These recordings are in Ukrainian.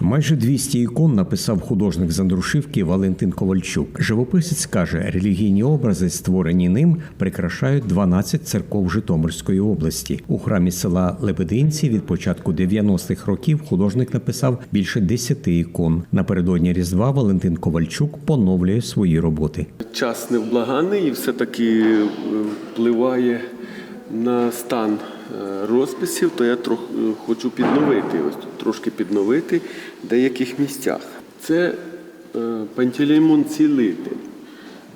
Майже 200 ікон написав художник з Андрушівки Валентин Ковальчук. Живописець каже, релігійні образи, створені ним, прикрашають 12 церков Житомирської області. У храмі села Лебединці від початку 90-х років художник написав більше 10 ікон. Напередодні Різдва Валентин Ковальчук поновлює свої роботи. Час невблаганий і все-таки е, впливає на стан е, розписів, то я трох, е, хочу підновити, ось тут трошки підновити в деяких місцях. Це е, Пантелеймон Цілитель.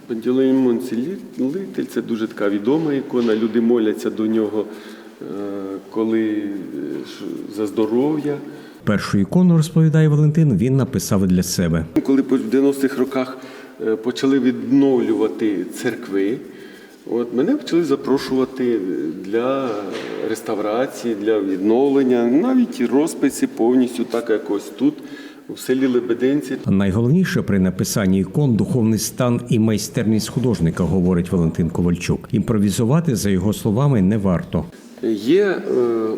Пантелеймон Цілитель це дуже така відома ікона. Люди моляться до нього, коли за здоров'я. Першу ікону розповідає Валентин. Він написав для себе. Коли в 90-х роках почали відновлювати церкви, от мене почали запрошувати для реставрації, для відновлення, навіть розписи повністю, так як ось тут, у селі Лебединці. Найголовніше при написанні ікон духовний стан і майстерність художника, говорить Валентин Ковальчук. Імпровізувати, за його словами, не варто. Є е,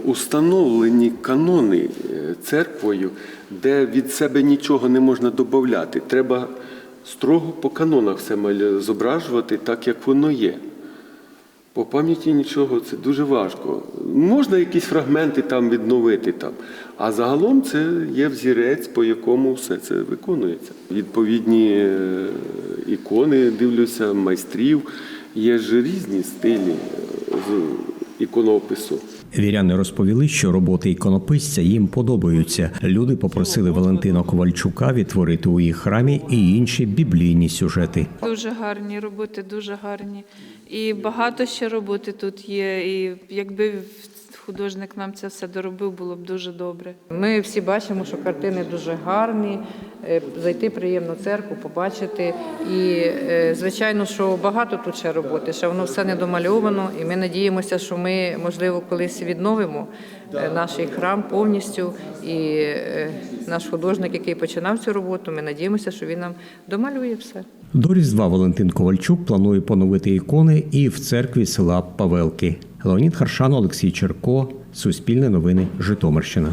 установлені канони е, церквою, де від себе нічого не можна додати. Треба строго по канонах все зображувати так, як воно є. По пам'яті нічого це дуже важко. Можна якісь фрагменти там відновити там. А загалом це є взірець, по якому все це виконується. Відповідні е, ікони, дивлюся, майстрів. Є ж різні стилі е, іконопису. Віряни розповіли, що роботи іконописця їм подобаються. Люди попросили Валентина Ковальчука відтворити у їх храмі і інші біблійні сюжети. Дуже гарні роботи, дуже гарні. І багато ще роботи тут є. І якби художник нам це все доробив, було б дуже добре. Ми всі бачимо, що картини дуже гарні. е, Зайти приємно в церкву, побачити. І е, звичайно, що багато тут ще роботи, ще воно все не домальовано. І ми надіємося, що ми, можливо, колись відновимо е, наш храм повністю. І наш художник, який починав цю роботу, ми надіємося, що він нам домалює все. До Різдва Валентин Ковальчук планує поновити ікони і в церкві села Павелки. Леонід Харшан, Олексій Черко, Суспільне новини, Житомирщина.